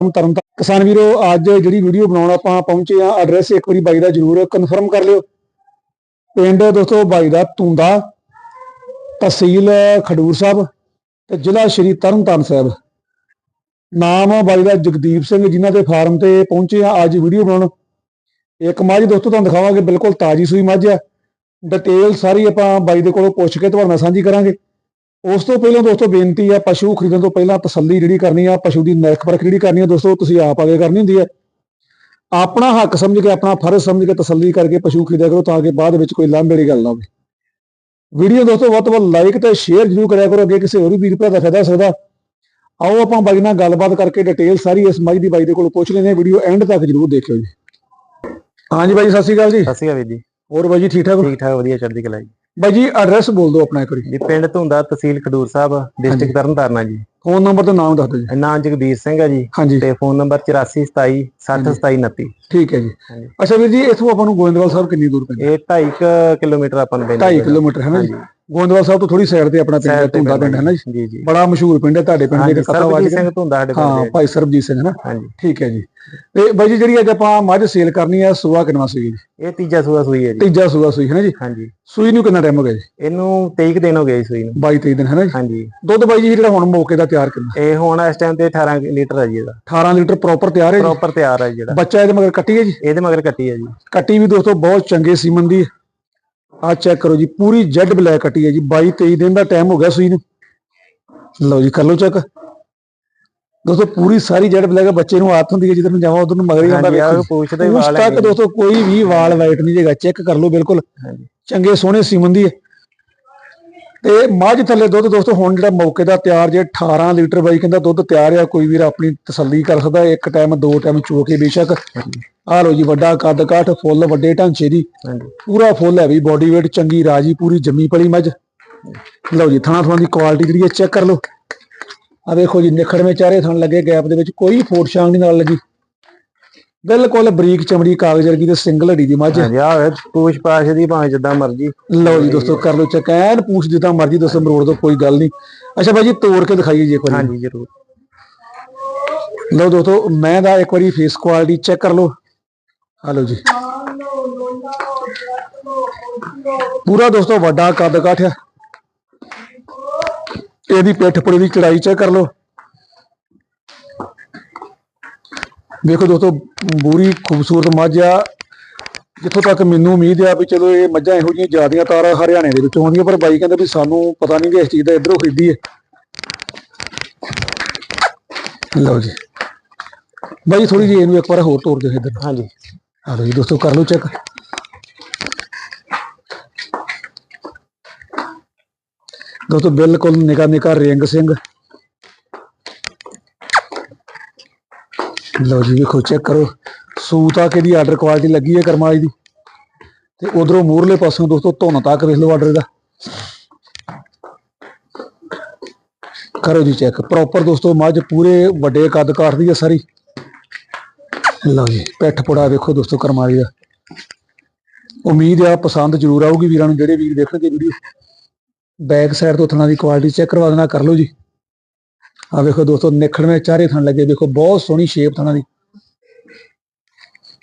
ਤਰਨ ਕਿਸਾਨ ਵੀਰੋ, ਅੱਜ ਜਿਹੜੀ ਵੀਡੀਓ ਬਣਾਉਣ ਆਪਾਂ ਪਹੁੰਚੇ ਆ ਐਡਰੈਸ ਇੱਕ ਵਾਰੀ ਬਾਈ ਦਾ ਜਰੂਰ ਕਨਫਰਮ ਕਰ ਲਿਓ। ਪਿੰਡ ਦੋਸਤੋ, ਬਾਈ ਦਾ ਤੁੰਦਾ ਤਹਿਸੀਲ ਖਡੂਰ ਸਾਹਿਬ ਤੇ ਜ਼ਿਲ੍ਹਾ ਸ਼੍ਰੀ ਤਰਨਤਾਰਨ ਸਾਹਿਬ। ਨਾਮ ਬਾਈ ਦਾ ਜਗਦੀਪ ਸਿੰਘ, ਜਿਨ੍ਹਾਂ ਦੇ ਫਾਰਮ ਤੇ ਪਹੁੰਚੇ ਆ ਅੱਜ ਵੀਡੀਓ ਬਣਾਉਣ। ਇੱਕ ਮੱਝ ਦੋਸਤੋ, ਤੁਹਾਨੂੰ ਦਿਖਾਵਾਂਗੇ, ਬਿਲਕੁਲ ਤਾਜੀ ਸੂਈ ਮੱਝ ਆ। ਡਿਟੇਲ ਸਾਰੀ ਆਪਾਂ ਬਾਈ ਦੇ ਕੋਲੋਂ ਪੁੱਛ ਕੇ ਤੁਹਾਡੇ ਨਾਲ ਸਾਂਝੀ ਕਰਾਂਗੇ। ਉਸ ਤੋਂ ਪਹਿਲਾਂ ਦੋਸਤੋ ਬੇਨਤੀ ਆ ਪਸ਼ੂ ਖਰੀਦਣ ਤੋਂ ਪਹਿਲਾਂ ਤਸੱਲੀ ਜਿਹੜੀ ਕਰਨੀ ਆ ਪਸ਼ੂ ਦੀ ਨਿਰਖ ਪਰਖ ਜਿਹੜੀ ਕਰਨੀ ਆ ਦੋਸਤੋ ਤੁਸੀਂ ਆਪ ਆਗੇ ਕਰਨੀ ਹੁੰਦੀ ਹੈ। ਆਪਣਾ ਹੱਕ ਸਮਝ ਕੇ ਆਪਣਾ ਫਰਜ਼ ਸਮਝ ਕੇ ਤਸੱਲੀ ਕਰਕੇ ਪਸ਼ੂ ਖਰੀਦਿਆ ਕਰੋ ਤਾਂ ਕਿ ਬਾਅਦ ਵਿੱਚ ਕੋਈ ਲਾਂਭੇ ਵਾਲੀ ਗੱਲ ਨਾ ਹੋਵੇ। ਵੀਡੀਓ ਦੋਸਤੋ ਵੱਧ ਤੋਂ ਵੱਧ ਲਾਈਕ ਤੇ ਸ਼ੇਅਰ ਜ਼ਰੂਰ ਕਰਿਆ ਕਰੋ ਅੱਗੇ ਕਿਸੇ ਹੋਰ ਵੀ ਵੀਰ ਭਰਾ ਦਾ ਫਾਇਦਾ ਹੋ ਸਕਦਾ। ਆਓ ਆਪਾਂ ਬਾਈ ਨਾਲ ਗੱਲਬਾਤ ਕਰਕੇ ਡਿਟੇਲ ਸਾਰੀ ਇਸ ਮੱਝ ਦੀ ਬਾਈ ਦੇ ਕੋਲੋਂ ਪੁੱਛ ਲੈਂਦੇ ਹਾਂ ਵੀਡੀਓ ਐਂਡ ਤੱਕ ਜ਼ਰੂਰ ਦੇਖਿਓ ਜੀ। ਹਾਂਜੀ ਬਾਈ ਸਤਿ ਸ਼੍ਰੀ ਅਕਾਲ ਜੀ। ਸਤਿ ਸ਼੍ਰੀ ਅਕਾਲ ਵੀਰ ਜੀ। ਹੋਰ ਬਾਈ ਜੀ ਠੀਕ ਠਾਕ ਹੋ? ਠੀਕ ਠਾਕ ਵਧੀਆ ਚੜ੍ਹਦੀ ਕਲਾ ਜੀ। ਬਾਈ ਜੀ ਐਡਰੈਸ ਬੋਲ ਦਿਓ ਆਪਣਾ ਇੱਕ ਵਾਰੀ। ਜੀ ਪਿੰਡ Dhunda tehsil Khadoor Sahib district Tarn Taran ji. Phone number ਤੇ ਨਾਮ ਦੱਸ ਦਿਓ ਜੀ। ਨਾਮ ਜਗਦੀਸ਼ ਸਿੰਘ ਆ ਜੀ। ਤੇ ਫੋਨ ਨੰਬਰ 8427 602729 ਠੀਕ ਹੈ ਜੀ। ਅੱਛਾ ਵੀਰ ਜੀ ਇੱਥੋਂ ਆਪਾਂ ਨੂੰ ਗੋਇੰਦਵਾਲ ਸਾਹਿਬ ਕਿੰਨੀ ਦੂਰ ਪੈਂਦਾ? ਇਹ 2.5 ਕਿਲੋਮੀਟਰ ਆਪਾਂ ਨੂੰ ਪੈਂਦਾ 2.5 ਕਿਲੋਮੀਟਰ ਹੈ ਨਾ ਜੀ? ਹਾਂਜੀ ਗੋਇੰਦਵਾਲ ਸਾਹਿਬ ਤੋਂ ਥੋੜੀ ਸਾਈਡ ਤੇ ਆਪਣਾ ਪਿੰਡ ਹੈ ਧੁੰਦਾ ਪਿੰਡ ਹੈ ਨਾ ਜੀ? ਬੜਾ ਮਸ਼ਹੂਰ ਪਿੰਡ ਹੈ ਤੁਹਾਡੇ ਪਿੰਡ ਦੇ ਕਥਾ ਸਰਬਜੀਤ ਸਿੰਘ ਧੁੰਦਾ ਸਾਡੇ ਪਿੰਡ ਹਾਂ ਭਾਈ ਸਰਬਜੀਤ ਸਿੰਘ ਹੈ ਨਾ? ਹਾਂਜੀ। ਠੀਕ ਹੈ ਜੀ। ਤੇ ਬਾਈ ਜੀ ਜਿਹੜੀ ਅੱਜ ਆਪਾਂ ਮੱਝ ਸੇਲ ਕਰਨੀ ਹੈ ਸੂਆ ਕਿੰਨਾ ਸੂਈ ਜੀ? ਇਹ ਤੀਜਾ ਸੂਆ ਸੂਈ ਹੈ ਜੀ। ਤੀਜਾ ਸੂਆ ਸੂਈ ਹੈ ਨਾ ਜੀ? ਹਾਂਜੀ। ਸੂਈ ਨੂੰ ਕਿੰਨਾ ਟਾਈਮ ਹੋ ਗਿਆ ਜੀ? ਇਹਨੂੰ 23 ਕੁ ਦਿਨ ਹੋ ਗਏ ਜੀ ਸੂਈ ਨੂੰ। 22 23 ਦਿਨ ਹੈ ਨਾ ਜੀ? ਹਾਂਜੀ। ਦੁੱਧ ਬਾਈ ਜੀ ਜਿਹੜਾ ਹੁਣ ਮੌਕੇ ਦਾ ਤਿਆਰ ਕਿੰਨਾ? ਇਹ ਹੁਣ ਇਸ ਟਾਈਮ ਤੇ 18 ਲੀਟਰ ਹੈ ਜੀ ਇਹਦਾ। 18 ਲੀਟਰ ਪ੍ਰੋਪਰ ਤਿਆਰ ਹੈ ਜੀ? ਪ੍ਰੋਪਰ ਤਿਆਰ ਹੈ ਜਿਹੜਾ। ਬੱਚਾ ਇਹਦੇ ਮਗਰ ਕੱਟੀ ਹੈ ਜੀ? ਇਹਦੇ ਮਗਰ ਕੱਟੀ ਹੈ ਜੀ। ਕੱਟੀ ਵੀ ਦੋਸਤੋ ਬਹੁਤ ਚੰਗੇ ਸੀਮਨ ਦੀ। ਆ ਚੈੱਕ ਕਰੋ ਜੀ ਪੂਰੀ ਜੈਡ ਬਲੈਕ ਕੱਟੀ ਹੈ ਜੀ 22 23 ਦਿਨ ਦਾ ਟਾਈਮ ਹੋ ਗਿਆ ਸੂਈ ਨੂੰ। ਲਓ ਜੀ ਕਰ ਲਓ ਚੈੱਕ ਦੋਸਤੋ ਪੂਰੀ ਸਾਰੀ ਜੈਡ ਬਲੈਕ ਬੱਚੇ ਨੂੰ ਆਦਤ ਹੁੰਦੀ ਹੈ ਜਿੱਧਰ ਨੂੰ ਜਾਵਾਂ ਉਧਰ ਨੂੰ ਮਗਰ ਹੀ ਆਉਂਦਾ ਵੇਖੋ ਪੁੱਛਦੇ ਉਸ ਵਾਲ ਤੱਕ। ਦੋਸਤੋ ਕੋਈ ਵੀ ਵਾਲ ਵਾਈਟ ਨਹੀਂ ਜੇਗਾ ਚੈੱਕ ਕਰ ਲਓ ਬਿਲਕੁਲ। ਚੰਗੇ ਸੋਹਣੇ ਸੀਮਨ ਦੀ ਹੈ। ਤੇ ਮੱਝ ਥੱਲੇ ਦੁੱਧ ਦੋਸਤੋ ਹੁਣ ਜਿਹੜਾ ਮੌਕੇ ਦਾ ਤਿਆਰ ਜੇ 18 ਲੀਟਰ ਬਾਈ ਕਹਿੰਦਾ ਦੁੱਧ ਤਿਆਰ ਆ ਕੋਈ ਵੀਰ ਆਪਣੀ ਤਸੱਲੀ ਕਰ ਸਕਦਾ ਇੱਕ ਟਾਈਮ ਦੋ ਟਾਈਮ ਚੋ ਕੇ ਬੇਸ਼ੱਕ। ਆ ਲਓ ਜੀ ਵੱਡਾ ਕੱਦ ਕਾਠ ਫੁੱਲ ਵੱਡੇ ਢਾਂਚੇ ਦੀ। ਪੂਰਾ ਫੁੱਲ ਹੈ ਵੀ ਬੋਡੀ weight ਚੰਗੀ ਰਾਜੀ ਪੂਰੀ ਜੰਮੀ ਪਲੀ ਮੱਝ। ਲਓ ਜੀ ਥਣਾ ਥਣਾ ਦੀ ਕੁਆਲਿਟੀ ਜਿਹੜੀ ਹੈ ਚੈੱਕ ਕਰ ਲਓ। ਆ ਵੇਖੋ ਜੀ ਨਿਖੜਵੇਂ ਚਾਰੇ ਥਣ ਲੱਗੇ ਗੈਪ ਦੇ ਵਿੱਚ ਕੋਈ ਫੋਟ ਛਾਂਗ ਨਹੀਂ ਨਾਲ ਲੱਗੀ। ਬਿਲਕੁਲ ਬਰੀਕ ਚਮੜੀ ਕਾਗਜ਼ ਵਰਗੀ ਤੇ ਸਿੰਗਲ ਹੱਡੀ ਦੀ ਮੱਝ। ਹੈ। ਹਾਂਜੀ ਆ ਪੂਛ ਪਾਛ ਦੀ ਭਾਵੇਂ ਜਿੱਦਾਂ ਮਰਜ਼ੀ। ਲਓ ਜੀ ਦੋਸਤੋ ਕਰ ਲਓ ਚੈੱਕ ਐਨ ਪੂਛ ਜਿੱਦਾਂ ਮਰਜ਼ੀ ਦੋਸਤੋ ਮਰੋੜ ਦੋ ਕੋਈ ਗੱਲ ਨਹੀਂ। ਅੱਛਾ ਭਾਈ ਜੀ ਤੋੜ ਕੇ ਦਿਖਾਈਏ ਜੀ ਵਾਰੀ। ਹਾਂਜੀ ਜ਼ਰੂਰ। ਲਓ ਦੋਸਤੋ ਮੈਂ ਦਾ ਇੱਕ ਵਾਰੀ ਫੇਸ ਕੁਆਲਿਟੀ ਚੈੱਕ ਕਰ ਲਓ। ਆ ਲਓ ਜੀ। ਪੂਰਾ ਦੋਸਤੋ ਵੱਡਾ ਕੱਦ ਕਾਠ ਆ। ਇਹਦੀ ਪਿੱਠ ਪੁੜੀ ਦੀ ਚੜਾਈ ਚੈੱਕ ਕਰ ਲਓ। ਵੇਖੋ ਦੋਸਤੋ ਬੂਰੀ ਖੂਬਸੂਰਤ ਮੱਝ ਆ। ਜਿੱਥੋਂ ਤੱਕ ਮੈਨੂੰ ਉਮੀਦ ਆ ਵੀ ਚਲੋ ਇਹ ਮੱਝਾਂ ਇਹੋ ਜਿਹੀਆਂ ਜ਼ਿਆਦੀਆਂ ਤਾਰ ਹਰਿਆਣੇ ਦੇ ਵਿੱਚੋਂ ਆਉਂਦੀਆਂ ਪਰ ਬਾਈ ਕਹਿੰਦਾ ਵੀ ਸਾਨੂੰ ਪਤਾ ਨਹੀਂ ਕਿ ਇਸ ਚੀਜ਼ ਦਾ ਇਧਰੋਂ ਖਰੀਦੀ ਹੈ ਲਓ ਜੀ। ਬਾਈ ਥੋੜੀ ਜਿਹੀ ਇਹਨੂੰ ਇੱਕ ਵਾਰ ਹੋਰ ਤੋੜ ਦਿਓ ਇੱਧਰ। ਹਾਂਜੀ। ਆ ਲਓ ਜੀ ਦੋਸਤੋ ਕਰ ਲਓ ਚੈੱਕ। ਦੋਸਤੋ ਬਿਲਕੁਲ ਨਿਕਾ ਨਿਕਾ ਰਿੰਗ ਸਿੰਘ। ਲਓ ਜੀ, ਵੇਖੋ ਚੈੱਕ ਕਰੋ। ਸੂਤ ਆ ਕਿਹਦੀ ਆਰਡਰ ਕੁਆਲਿਟੀ ਲੱਗੀ ਹੈ ਕਰਮਾਲੀ ਦੀ। ਤੇ ਉਧਰੋਂ ਮੂਰਲੇ ਪਾਸੋਂ ਦੋਸਤੋ ਧੁਨ ਤੱਕ ਵੇਖ ਲਓ ਆਰਡਰ ਦਾ। ਕਰੋ ਜੀ ਚੈੱਕ ਪ੍ਰੋਪਰ ਦੋਸਤੋ, ਮੱਝ ਪੂਰੇ ਵੱਡੇ ਕੱਦ ਕਾਟਦੀ ਹੈ ਸਾਰੀ। ਲਓ ਜੀ, ਪਿੱਠ ਪੁੜਾ ਵੇਖੋ ਦੋਸਤੋ ਕਰਮਾਲੀ ਦਾ। ਉਮੀਦ ਆ ਪਸੰਦ ਜ਼ਰੂਰ ਆਊਗੀ ਵੀਰਾਂ ਨੂੰ, ਜਿਹੜੇ ਵੀਰ ਦੇਖਣਗੇ ਵੀਡੀਓ। ਬੈਕ ਸਾਈਡ ਤੋਂ ਥਣਾ ਦੀ ਕੁਆਲਿਟੀ ਚੈੱਕ ਕਰਵਾ ਦੇਣਾ, ਕਰ ਲਓ ਜੀ। ਆ ਵੇਖੋ ਦੋਸਤੋ, ਨਿਖੜਵੇਂ ਚਾਰੇ ਥਣ ਲੱਗੇ। ਵੇਖੋ, ਬਹੁਤ ਸੋਹਣੀ ਸ਼ੇਪ ਥਣਾ ਦੀ।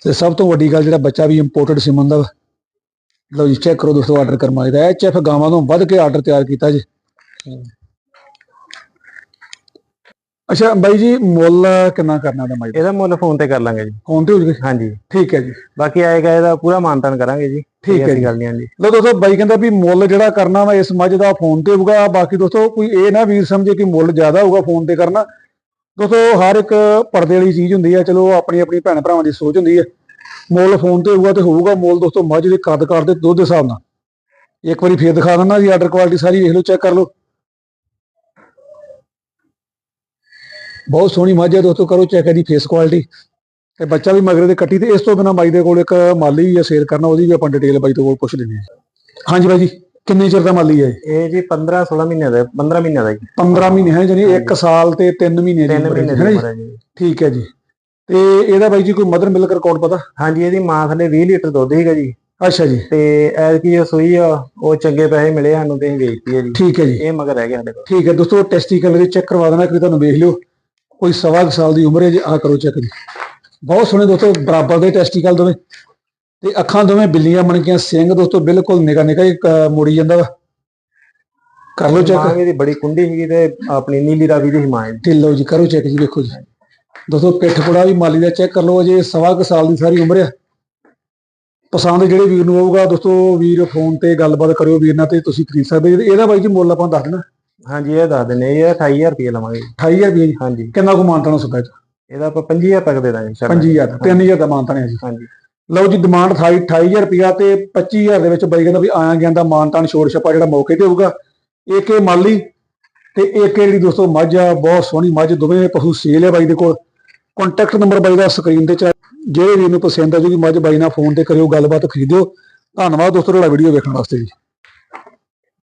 ਤੇ ਸਭ ਤੋਂ ਵੱਡੀ ਗੱਲ ਜਿਹੜਾ ਬੱਚਾ ਵੀ ਇੰਪੋਰਟਡ ਸਿਮਨ ਦਾ ਵਾ। ਲਓ ਜੀ ਚੈੱਕ ਕਰੋ ਦੋਸਤੋ ਆਰਡਰ ਕਰਮਾਲੀ ਦਾ। ਐਚਐਫ ਗਾਵਾਂ ਤੋਂ ਵੱਧ ਕੇ ਆਰਡਰ ਤਿਆਰ ਕੀਤਾ ਜੀ। ਅੱਛਾ ਬਾਈ ਜੀ ਮੁੱਲ ਕਿੰਨਾ ਕਰਨਾ ਦਾ ਮਾਈ ਇਹਦਾ ਮੁੱਲ ਫੋਨ ਤੇ ਕਰ ਲਾਂਗੇ ਜੀ। ਫੋਨ ਤੇ ਹੋ ਜੂਗੇ ਹਾਂਜੀ। ਠੀਕ ਹੈ ਜੀ। ਬਾਕੀ ਆਏਗਾ ਇਹਦਾ ਪੂਰਾ ਮਾਨਤਾਨ ਕਰਾਂਗੇ ਜੀ। ਠੀਕ ਹੈ ਜੀ। ਗੱਲ ਨਹੀਂ ਹਾਂਜੀ। ਲੋ ਦੋਸਤੋ ਬਾਈ ਕਹਿੰਦਾ ਵੀ ਮੁੱਲ ਜਿਹੜਾ ਕਰਨਾ ਵਾ ਇਸ ਮੱਝ ਦਾ ਫੋਨ ਤੇ ਹੋਊਗਾ। ਬਾਕੀ ਦੋਸਤੋ ਕੋਈ ਇਹ ਨਾ ਵੀਰ ਸਮਝੇ ਕਿ ਮੁੱਲ ਜ਼ਿਆਦਾ ਹੋਊਗਾ ਫੋਨ ਤੇ ਕਰਨਾ। ਦੋਸਤੋ ਹਰ ਇੱਕ ਪਰਦੇ ਵਾਲੀ ਚੀਜ਼ ਹੁੰਦੀ ਹੈ ਚਲੋ ਆਪਣੀ ਆਪਣੀ ਭੈਣ ਭਰਾਵਾਂ ਦੀ ਸੋਚ ਹੁੰਦੀ ਹੈ ਮੁੱਲ ਫੋਨ ਤੇ ਹੋਊਗਾ ਤੇ ਹੋਊਗਾ ਮੁੱਲ। ਦੋਸਤੋ ਮੱਝ ਦੇ ਕੱਦ ਕਾਰ ਦੇ ਦੁੱਧ ਦੇ ਹਿਸਾਬ ਨਾਲ। ਇੱਕ ਵਾਰੀ ਫੇਰ ਦਿਖਾ ਦਿੰਦਾ ਜੀ ਆਰਡਰ ਕੁਆਲਿਟੀ ਸਾਰੀ ਵੇਖ ਲਓ ਚੈੱਕ ਕਰ ਲਓ। ਬਹੁਤ ਸੋਹਣੀ ਮੱਝ ਹੈ ਦੋਸਤੋ ਕਰੋ ਚੈੱਕ ਇਹਦੀ ਫੇਸ ਕੁਆਲਿਟੀ ਤੇ ਬੱਚਾ ਵੀ ਮਗਰੇ ਦੇ ਕੱਟੀ ਤੇ ਇਸ ਤੋਂ ਬਿਨਾ ਬਾਈ ਦੇ ਕੋਲ ਇੱਕ ਮਾਲੀ ਹੈ ਸੇਲ ਕਰਨਾ ਉਹਦੀ ਵੀ ਆਪਾਂ ਡਿਟੇਲ ਬਾਈ ਤੋਂ ਕੋਲ ਪੁੱਛ ਲੈਂਦੇ ਹਾਂ। ਹਾਂਜੀ ਬਾਈ ਜੀ ਕਿੰਨੇ ਚਿਰ ਦਾ ਮਾਲੀ ਹੈ ਇਹ? ਜੀ 15 16 ਮਹੀਨੇ ਦਾ 15 ਮਹੀਨੇ ਦਾ ਜੀ। 15 ਮਹੀਨੇ ਹੈ ਜਾਨੀ 1 ਸਾਲ ਤੇ 3 ਮਹੀਨੇ ਦੀ 3 ਉਮਰ ਹੈ ਜੀ, ਠੀਕ ਹੈ ਜੀ। ਤੇ ਇਹਦਾ ਬਾਈ ਜੀ ਕੋਈ ਮਦਰ ਮਿਲਕ ਰਿਕਾਰਡ ਪਤਾ? ਹਾਂਜੀ ਇਹਦੀ ਮਾਂ ਥਲੇ 20 ਲੀਟਰ ਦੁੱਧ ਸੀਗਾ ਜੀ। ਅੱਛਾ ਜੀ। ਤੇ ਐਲ ਕੀ ਜੋ ਸੂਈ ਆ ਉਹ ਚੰਗੇ ਪੈਸੇ ਮਿਲੇ ਸਾਨੂੰ ਤੇ ਵੇਚਤੀ ਹੈ ਜੀ। ਠੀਕ ਹੈ ਜੀ। ਇਹ ਮਗਰ ਰਹਿ ਗਿਆ ਸਾਡੇ ਕੋਲ। ਠੀਕ ਹੈ ਦੋਸਤੋ ਟੈਸਟੀਕਲ ਦੇ ਚੈੱਕ ਕਰਵਾ ਦੇਣਾ ਕਿ ਤੁਹਾਨੂੰ ਵੇਖ ਲਿਓ। ਕੋਈ ਸਵਾ ਕੁ ਸਾਲ ਦੀ ਉਮਰ ਹੈ ਜੀ ਆ ਕਰੋ ਚੈੱਕ ਜੀ। ਬਹੁਤ ਸੋਹਣੇ ਦੋਸਤੋ ਬਰਾਬਰ ਦੇ ਟੈਸਟੀਕਲ ਦੋਵੇਂ। ਤੇ ਅੱਖਾਂ ਦੋਵੇਂ ਬਿੱਲੀਆਂ ਬਣ ਗਈਆਂ ਸਿੰਘ ਦੋਸਤੋ ਬਿਲਕੁਲ ਨਿਗਾ ਨਿਗਾ ਹੀ ਕ- ਮੁੜੀ ਜਾਂਦਾ ਵਾ। ਕਰ ਲਓ ਚੈੱਕ ਮਾਂ ਦੀ ਬੜੀ ਕੁੰਡੀ ਸੀਗੀ ਤੇ ਆਪਣੀ ਨੀਲੀ ਰਾਵੀ ਦੀ ਹਿਮਾਇਤ ਲਓ ਜੀ ਕਰੋ ਚੈੱਕ ਜੀ ਵੇਖੋ ਜੀ। ਦੋਸਤੋ ਪਿੱਠ ਪੁੜਾ ਵੀ ਮਾਲੀ ਦਾ ਚੈੱਕ ਕਰ ਲਓ ਅਜੇ ਸਵਾ ਕੁ ਸਾਲ ਦੀ ਸਾਰੀ ਉਮਰ ਆ। ਪਸੰਦ ਜਿਹੜੇ ਵੀਰ ਨੂੰ ਆਊਗਾ ਦੋਸਤੋ ਵੀਰ ਫੋਨ ਤੇ ਗੱਲਬਾਤ ਕਰਿਓ ਵੀਰ ਨਾਲ ਤੇ ਤੁਸੀਂ ਖਰੀਦ ਸਕਦੇ ਇਹਦਾ ਬਾਈ ਜੀ ਮੁੱਲ ਆਪਾਂ ਦੱਸ ਦੇਣਾ। ਹਾਂਜੀ ਇਹ ਦੱਸ ਦਿੰਨੇ ਇਹ 28000 ਰੁਪਏ ਲਵਾਂਗੇ। 28000 ਰੁਪਏ ਜੀ? ਹਾਂਜੀ। ਕਿੰਨਾ ਕੁ ਮਾਨਤਾਂ ਨੂੰ ਸੁਦਾ ਇਹਦਾ ਆਪਾਂ 25000 ਤੱਕ ਦੇ ਦਾਂਗੇ ਛੱਡ 5000 3000 ਦਾ ਮਾਨਤਾਂ ਹੈ ਜੀ। ਹਾਂਜੀ। ਲਓ ਜੀ ਡਿਮਾਂਡ 28 28000 ਰੁਪਿਆ ਤੇ 25000 ਦੇ ਵਿੱਚ ਬਾਈ ਕਹਿੰਦਾ ਵੀ ਆਇਆ ਗਿਆ ਦਾ ਮਾਨਤਾਨ ਛੋੜ ਛਪਾ ਜਿਹੜਾ ਮੌਕੇ ਤੇ ਹੋਊਗਾ। ਇਹ ਮਾਲੀ ਤੇ ਇਹ ਜਿਹੜੀ ਦੋਸਤੋ ਮੱਝ ਆ ਬਹੁਤ ਸੋਹਣੀ ਮੱਝ ਦੋਵੇਂ ਪਸ਼ੂ ਸੇਲ ਹੈ ਬਾਈ ਦੇ ਕੋਲ। ਕੰਟੈਕਟ ਨੰਬਰ ਬਾਈ ਦਾ ਸਕਰੀਨ ਤੇ ਚੱਲ ਜਿਹੜੇ ਵੀਰ ਨੂੰ ਪਸੰਦ ਆ ਜੂਗੀ ਮੱਝ ਬਾਈ ਨਾਲ ਫੋਨ ਤੇ ਕਰਿਓ ਗੱਲਬਾਤ ਖਰੀਦਿਓ। ਧੰਨਵਾਦ ਦੋਸਤੋ ਤੁਹਾਡਾ ਵੀਡੀਓ ਵੇਖਣ ਵਾਸਤੇ ਜੀ।